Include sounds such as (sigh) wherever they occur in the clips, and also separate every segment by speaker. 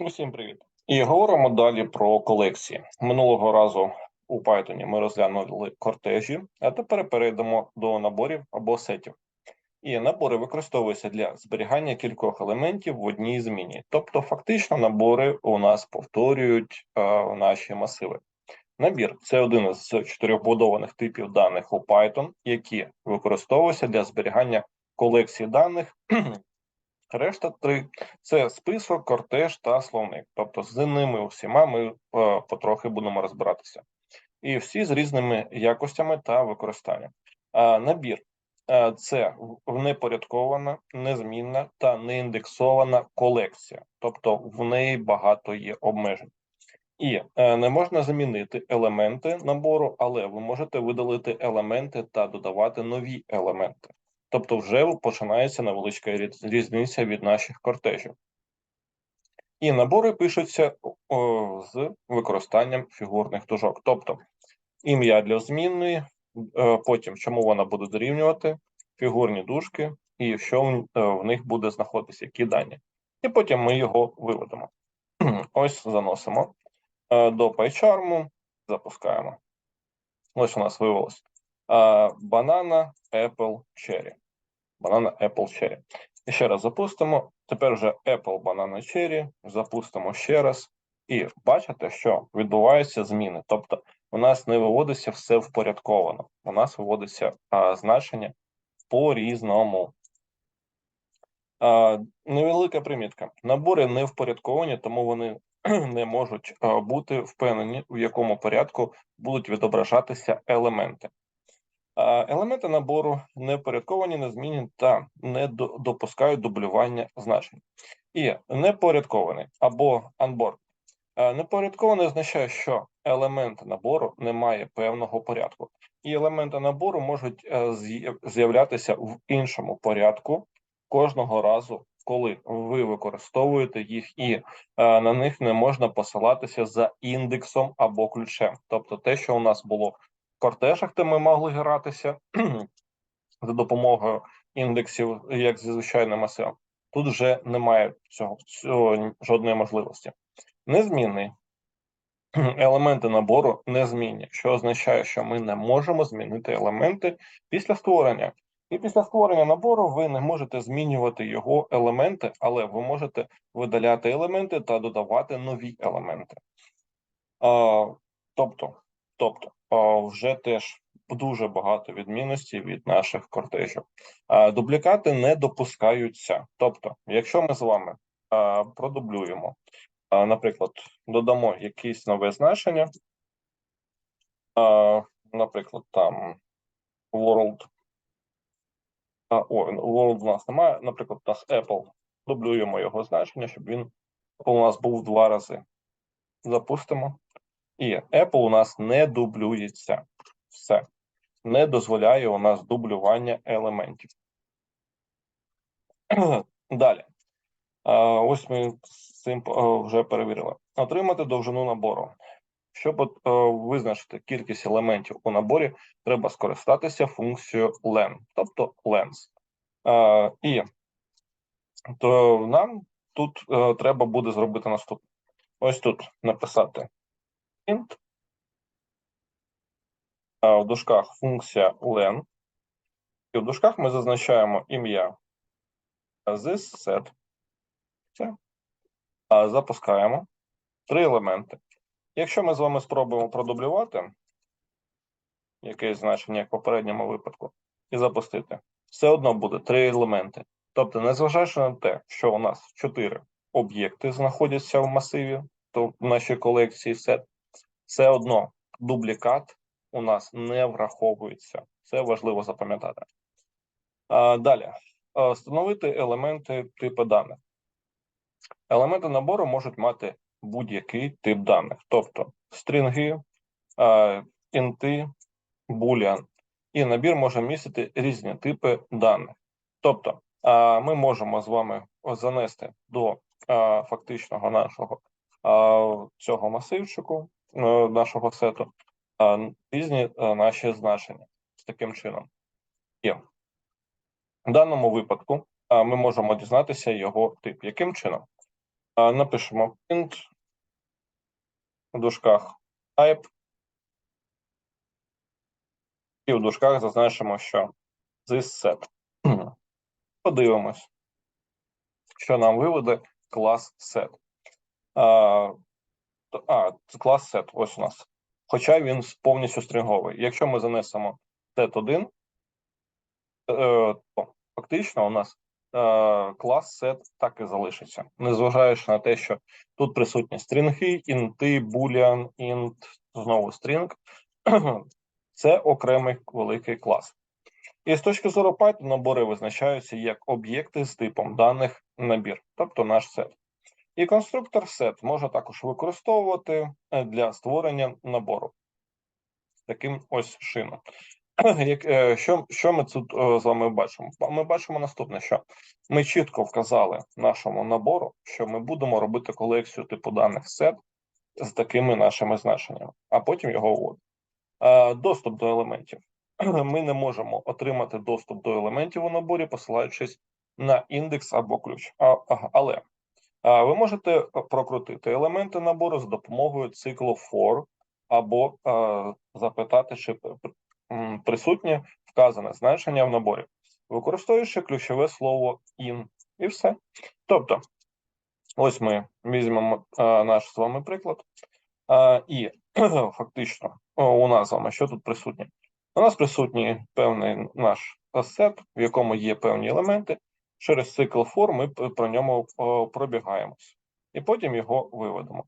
Speaker 1: Усім привіт. І говоримо далі про колекції. Минулого разу у Python ми розглянули кортежі, а тепер перейдемо до наборів або сетів. І набори використовуються для зберігання кількох елементів в одній зміні. Тобто, фактично, набори у нас повторюють е, наші масиви. Набір це один із чотирьох будованих типів даних у Python, які використовуються для зберігання колекції даних Решта три це список, кортеж та словник. Тобто з ними усіма ми е, потрохи будемо розбиратися. І всі з різними якостями та використанням. А набір е, це непорядкована, незмінна та неіндексована колекція, тобто в неї багато є обмежень. І е, не можна замінити елементи набору, але ви можете видалити елементи та додавати нові елементи. Тобто, вже починається невеличка різниця від наших кортежів. І набори пишуться з використанням фігурних дужок. Тобто ім'я для змінної, е, потім чому вона буде дорівнювати, фігурні дужки, і що в, е, них буде знаходитися, які дані. І потім ми його виведемо. (clears throat) Ось заносимо е, до PyCharm, запускаємо. Ось у нас вивелось банана, Apple, Cherry. Банана Apple Cherry. І ще раз запустимо. Тепер вже Apple Banana Cherry. Запустимо ще раз. І бачите, що відбуваються зміни. Тобто, у нас не виводиться все впорядковано. У нас виводиться а, значення по різному. Невелика примітка. Набори не впорядковані, тому вони (clears throat) не можуть бути впевнені, в якому порядку будуть відображатися елементи. Елементи набору не впорядковані, незмінні та не допускають дублювання значень. І непорядкований або unboard. Непорядкований означає, що елементи набору не має певного порядку, і елементи набору можуть е, з'являтися в іншому порядку кожного разу, коли ви використовуєте їх, і е, на них не можна посилатися за індексом або ключем. Тобто, те, що у нас було кортежах, де ми могли гратися (clears throat) за допомогою індексів, як зі звичайним SEO. Тут вже немає цього, цього жодної можливості. Незмінний (clears throat) елементи набору незмінні, що означає, що ми не можемо змінити елементи після створення. І після створення набору ви не можете змінювати його елементи, але ви можете видаляти елементи та додавати нові елементи. А, Тобто, тобто вже теж дуже багато відмінностей від наших кортежів. Дублікати не допускаються. Тобто, якщо ми з вами продублюємо, наприклад, додамо якесь нове значення, наприклад, там world. О, world у нас немає, наприклад, у нас Apple. Дублюємо його значення, щоб він у нас був два рази. Запустимо. І Apple у нас не дублюється. Все. Не дозволяє у нас дублювання елементів. (clears throat) Далі. Ось ми з цим вже перевірили. Отримати довжину набору. Щоб визначити кількість елементів у наборі, треба скористатися функцією len, тобто lens. І то нам тут треба буде зробити наступне. Ось тут написати в дужках функція len, і в дужках ми зазначаємо ім'я this set. Все. Запускаємо три елементи. Якщо ми з вами спробуємо продублювати якесь значення, як в попередньому випадку, і запустити, все одно буде три елементи. Тобто, незважаючи на те, що у нас чотири об'єкти знаходяться в масиві, то в нашій колекції сет, все одно дублікат у нас не враховується. Це важливо запам'ятати. Далі встановити елементи типу даних. Елементи набору можуть мати будь-який тип даних, тобто стрінги, інти, boolean. І набір може містити різні типи даних. Тобто, ми можемо з вами занести до фактичного нашого цього масивчику нашого сету різні е, наші значення з таким чином. І в даному випадку ми можемо дізнатися його тип. Яким чином? Напишемо print в дужках type. І в дужках зазначимо, що this set. (clears throat) Подивимось, що нам виведе клас set. А, клас set, ось у нас. Хоча він повністю стрінговий. Якщо ми занесемо set1, е, то фактично у нас е, клас set так і залишиться, незважаючи на те, що тут присутні стрінги, інти, boolean, int, знову стрінг. (clears throat) Це окремий великий клас. І з точки зору Python набори визначаються як об'єкти з типом даних набір, тобто наш сет. І конструктор set може також використовувати е, для створення набору таким ось шином. (clears throat) Е, що, що ми тут е, з вами бачимо? Ми бачимо наступне, що ми чітко вказали нашому набору, що ми будемо робити колекцію типу даних set з такими нашими значеннями, а потім його вводимо. Доступ до елементів. (clears throat) Ми не можемо отримати доступ до елементів у наборі, посилаючись на індекс або ключ. Але ви можете прокрутити елементи набору з допомогою циклу for або запитати, чи м, присутнє вказане значення в наборі, використовуючи ключове слово in, і все. Тобто, ось ми візьмемо наш з вами приклад, і (clears throat) фактично у нас з вами що тут присутнє? У нас присутній певний наш сет, в якому є певні елементи. Через цикл for ми про ньому о, пробігаємось, і потім його виведемо.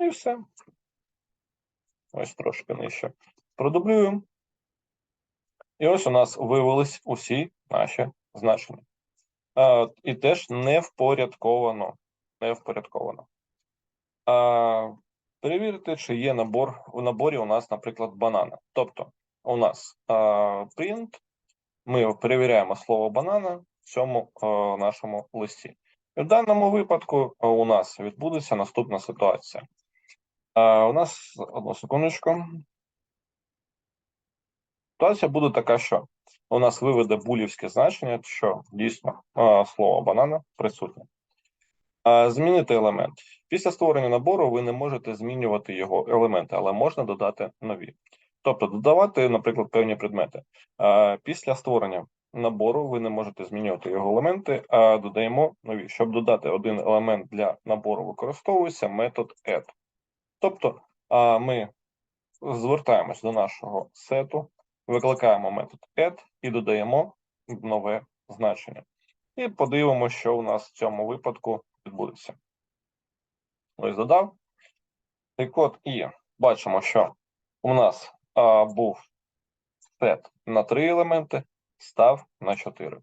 Speaker 1: І все. Ось трошки нижче. Продублюємо. І ось у нас вивелись усі наші значення. А, і теж не впорядковано. Не впорядковано. А, перевірити, чи є набор в наборі у нас, наприклад, банана. Тобто, у нас а, print, ми перевіряємо слово банана в цьому а, нашому листі. І в даному випадку у нас відбудеться наступна ситуація. А, у нас одну секундочку. Ситуація буде така, що у нас виведе булівське значення, що дійсно слово банана присутнє. Змінити елемент. Після створення набору ви не можете змінювати його елементи, але можна додати нові. Тобто додавати, наприклад, певні предмети. Після створення набору ви не можете змінювати його елементи, а додаємо нові. Щоб додати один елемент для набору, використовується метод add. Тобто ми звертаємось до нашого сету, викликаємо метод add і додаємо нове значення. І подивимося, що у нас в цьому випадку відбудеться. Ось додав. цей код і бачимо, що у нас а, був сет на три елементи, став на 4.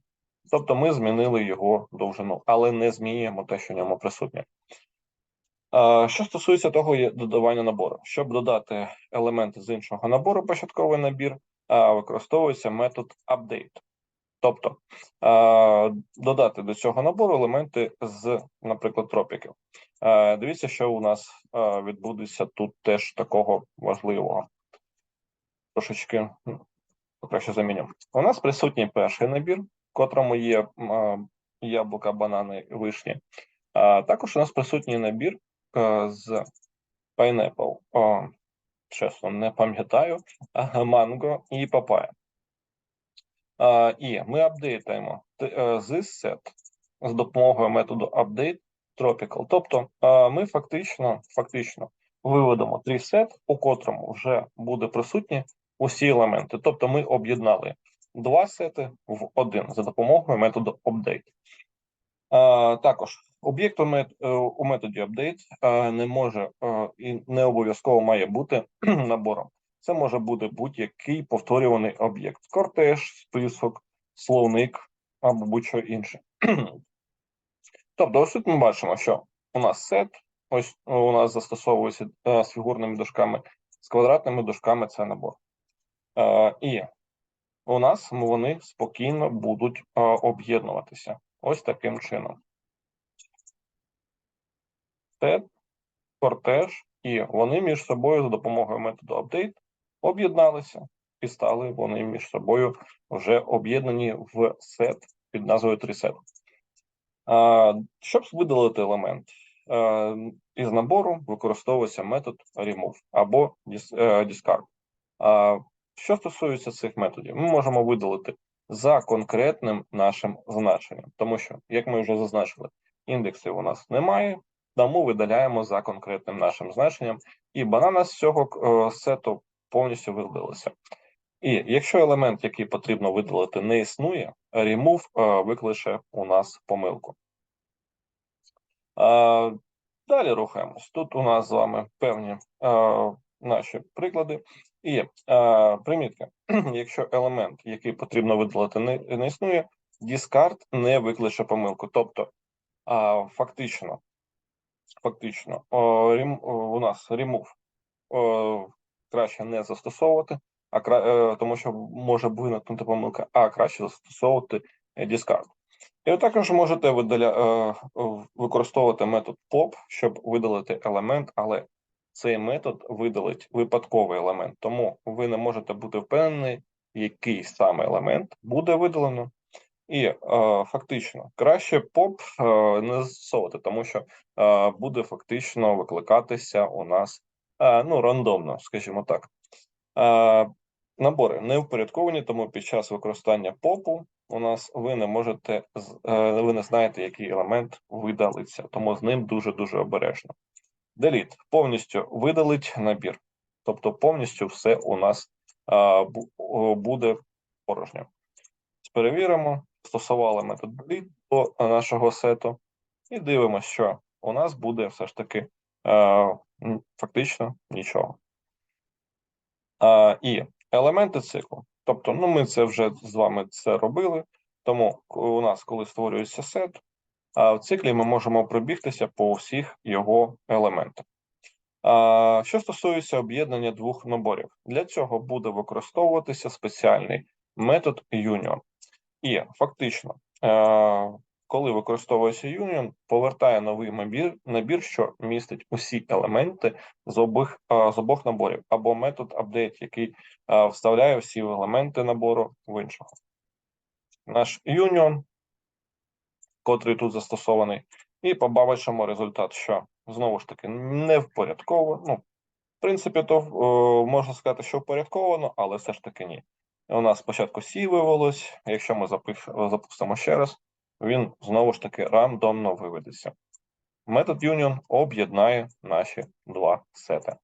Speaker 1: Тобто ми змінили його довжину, але не змінюємо те, що в ньому присутнє. Що стосується того додавання набору, щоб додати елементи з іншого набору, початковий набір, використовується метод update. Тобто додати до цього набору елементи з, наприклад, тропіків. Дивіться, що у нас відбудеться тут теж такого важливого. Трошечки м, краще заміню. У нас присутній перший набір, в котрому є е, яблука, банани, вишні. А також у нас присутній набір е, з pineapple. О, чесно, не пам'ятаю, манго і папая. І ми апдейтаємо е, this set з допомогою методу update tropical. Тобто е, ми фактично, фактично виведемо трісет, у котрому вже буде присутні усі елементи. Тобто ми об'єднали два сети в один за допомогою методу update. Е, Також об'єкт у е, методі update е, не може і не обов'язково має бути (clears throat) набором. Це може бути будь-який повторюваний об'єкт: кортеж, список, словник або будь-що інше. (clears throat) Тобто, ось тут ми бачимо, що у нас сет, ось у нас застосовується з фігурними дужками, з квадратними дужками це набор. Е, і у нас вони спокійно будуть е, об'єднуватися ось таким чином. Сет, кортеж, і вони між собою за допомогою методу update об'єдналися і стали вони між собою вже об'єднані в сет під назвою 3set. Щоб видалити елемент, е, із набору використовується метод remove або е, discard. Що стосується цих методів, ми можемо видалити за конкретним нашим значенням, тому що, як ми вже зазначили, індексів у нас немає, тому видаляємо за конкретним нашим значенням, і банана з цього е, сету повністю видалилася. І якщо елемент, який потрібно видалити, не існує, remove е, викличе у нас помилку. Е, Далі рухаємось. Тут у нас з вами певні наші приклади. І е, примітка, (clears throat) якщо елемент, який потрібно видалити, не, не існує, discard не викличе помилку. Тобто, е, фактично, фактично, о, рем, о, у нас о, краще не застосовувати, а кра, е, тому що може виникнути помилка, а краще застосовувати е, discard. І ви також можете видаля, е, використовувати метод pop, щоб видалити елемент, але цей метод видалить випадковий елемент, тому ви не можете бути впевнені, який саме елемент буде видалено. І е, фактично краще pop е, не застосовувати, тому що е, буде фактично викликатися у нас е, ну рандомно, скажімо так. Е, Набори не впорядковані, тому під час використання попу у нас ви не можете е, ви не знаєте, який елемент видалиться, тому з ним дуже дуже обережно. Delete повністю видалить набір, тобто повністю все у нас о, буде порожньо. Перевіримо, стосували метод delete до нашого сету, і дивимося, що у нас буде все ж таки м, фактично нічого. А, і елементи циклу. Тобто, ну ми це вже з вами це робили. Тому у нас, коли створюється сет, а в циклі ми можемо пробігтися по всіх його елементах. Що стосується об'єднання двох наборів, для цього буде використовуватися спеціальний метод union. І фактично, е, коли використовується union, повертає новий набір, набір, що містить усі елементи з обох, е, з обох наборів, або метод update, який е, вставляє всі елементи набору в іншого. Наш union, котрий тут застосований, і побачимо результат, що знову ж таки не впорядковано. Ну, в принципі, то е, можна сказати, що впорядковано, але все ж таки ні. У нас спочатку C вивелось, якщо ми запиш- запустимо ще раз, він знову ж таки рандомно виведеться. Метод union об'єднає наші два сети.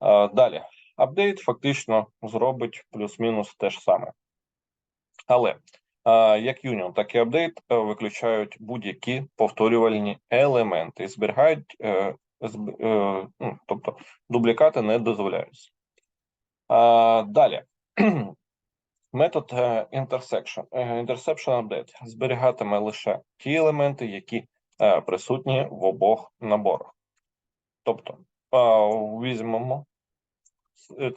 Speaker 1: Е, Далі, апдейт фактично зробить плюс-мінус те ж саме. Але як union, так і апдейт е, виключають будь-які повторювальні елементи і зберігають, е, е, ну, тобто дублікати не дозволяються. Далі. (clears throat) Метод intersection, interception update зберігатиме лише ті елементи, які присутні в обох наборах. Тобто, візьмемо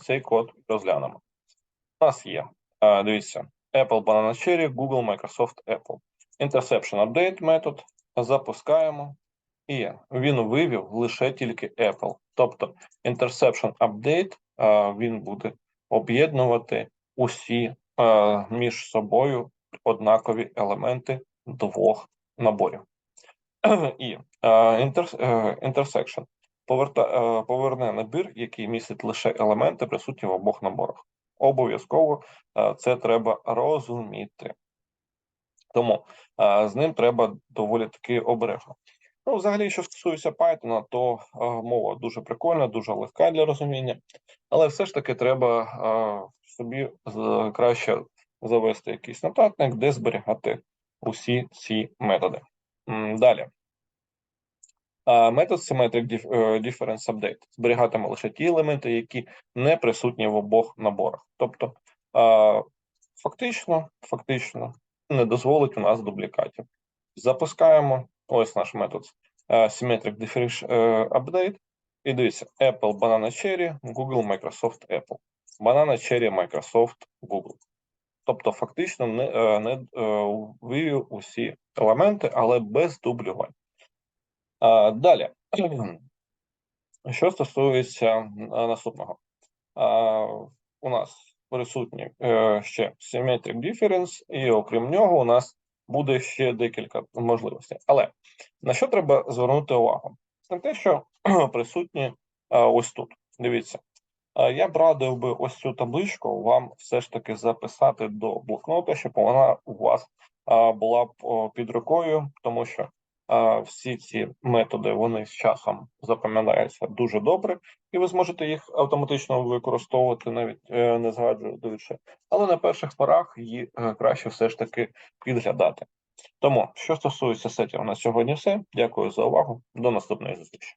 Speaker 1: цей код і розглянемо. У нас є, дивіться, Apple Banana Cherry, Google, Microsoft, Apple. Interception update метод запускаємо, і він вивів лише тільки Apple. Тобто, interception update він буде об'єднувати усі між собою однакові елементи двох наборів. (clears throat) І е, intersection е, поверне набір, який містить лише елементи, присутні в обох наборах. Обов'язково е, це треба розуміти. Тому е, з ним треба доволі таки обережно. Ну, взагалі, що стосується Python, то е, мова дуже прикольна, дуже легка для розуміння, але все ж таки треба собі краще завести якийсь нотатник, де зберігати усі ці методи. Далі. Метод Symmetric е, Difference Update зберігатиме лише ті елементи, які не присутні в обох наборах. Тобто, фактично, фактично не дозволить у нас дублікатів. Запускаємо ось наш метод е, Symmetric Difference е, Update. І дивіться, Apple, Banana Cherry, Google, Microsoft, Apple. Banana Cherry, Microsoft, Google. Тобто, фактично не, не вивів усі елементи, але без дублювань. Далі, (clears throat) що стосується наступного, у нас присутні е, ще Symmetric Difference, і окрім нього, у нас буде ще декілька можливостей. Але На що треба звернути увагу? На те, що (clears throat) присутні е, ось тут. Дивіться, Е, я б радив би ось цю табличку вам все ж таки записати до блокнота, щоб вона у вас е, була під рукою, тому що е, всі ці методи вони з часом запам'ятаються дуже добре, і ви зможете їх автоматично використовувати, навіть е, не згадуючи. Але на перших порах її е, краще все ж таки підглядати. Тому, що стосується сетів на сьогодні, все. Дякую за увагу. До наступної зустрічі.